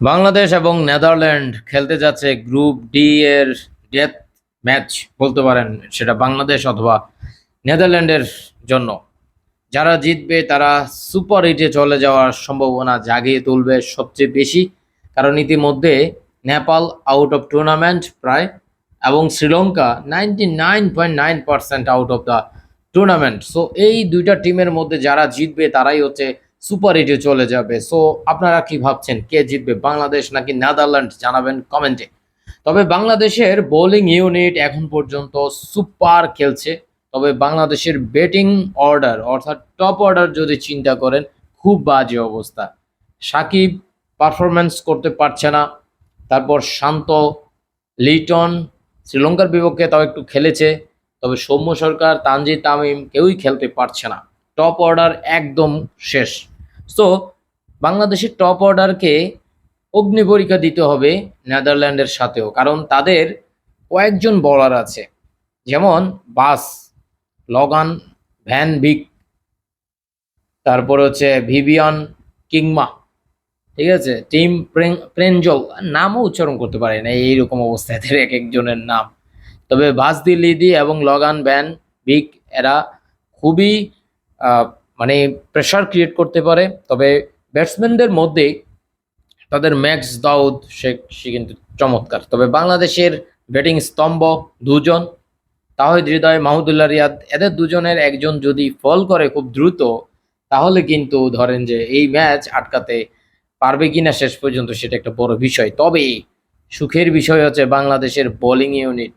বাংলাদেশ এবং নেদারল্যান্ড খেলতে যাচ্ছে গ্রুপ ডি এর ডেথ ম্যাচ বলতে পারেন সেটা বাংলাদেশ অথবা নেদারল্যান্ডের জন্য। যারা জিতবে তারা সুপার এইটে চলে যাওয়ার সম্ভাবনা জাগিয়ে তুলবে সবচেয়ে বেশি, কারণ ইতিমধ্যে নেপাল আউট অফ টুর্নামেন্ট প্রায় এবং Sri Lanka ninety nine point nine percent out of the tournament so এই দুইটা টিমের মধ্যে যারা জিতবে তারাই হচ্ছে সুপার এইটে চলে যাবে। সো আপনারা কি ভাবছেন? কে জিতবে? বাংলাদেশ নাকি নেদারল্যান্ড? জানাবেন কমেন্টে। তবে বাংলাদেশের বোলিং ইউনিট এখন পর্যন্ত সুপার খেলছে। তবে বাংলাদেশের ব্যাটিং অর্ডার, অর্থাৎ টপ অর্ডার যদি চিন্তা করেন, খুব বাজে অবস্থা। সাকিব পারফরমেন্স করতে পারছে না। তারপর শান্ত, লিটন, শ্রীলঙ্কার বিপক্ষে তাও একটু খেলেছে। তবে সৌম্য সরকার তানজি তামিম কেউই খেলতে পারছে না। টপ অর্ডার একদম শেষ। সো বাংলাদেশের টপ অর্ডারকে অগ্নি পরীক্ষা দিতে হবে নেদারল্যান্ডের সাথেও। কারণ তাদের কয়েকজন বলার আছে। যেমন বাস, লগান, ভ্যান ভিক তারপর হচ্ছে ভিভিয়ান কিংমা, ঠিক আছে? টিম প্রেঞ্জল, নামও উচ্চারণ করতে পারে না, এইরকম অবস্থায় এদের এক একজনের নাম। তবে ভাসদি লিদি এবং লগান, ভ্যান ভিক এরা খুবই মানে প্রেশার ক্রিয়েট করতে পারে, তবে ব্যাটসম্যানদের মধ্যে তাদের ম্যাক্স দাউদ সে সে কিন্তু চমৎকার। তবে বাংলাদেশের ব্যাটিং স্তম্ভ দুজন, তাহিদ হৃদয়, মাহমুদুল্লাহ রিয়াদ, এদের দুজনের একজন যদি ফল করে খুব দ্রুত, তাহলে কিন্তু ধরেন যে এই ম্যাচ আটকাতে পারবে কিনা শেষ পর্যন্ত সেটা একটা বড় বিষয়। তবে সুখের বিষয় হচ্ছে বাংলাদেশের বোলিং ইউনিট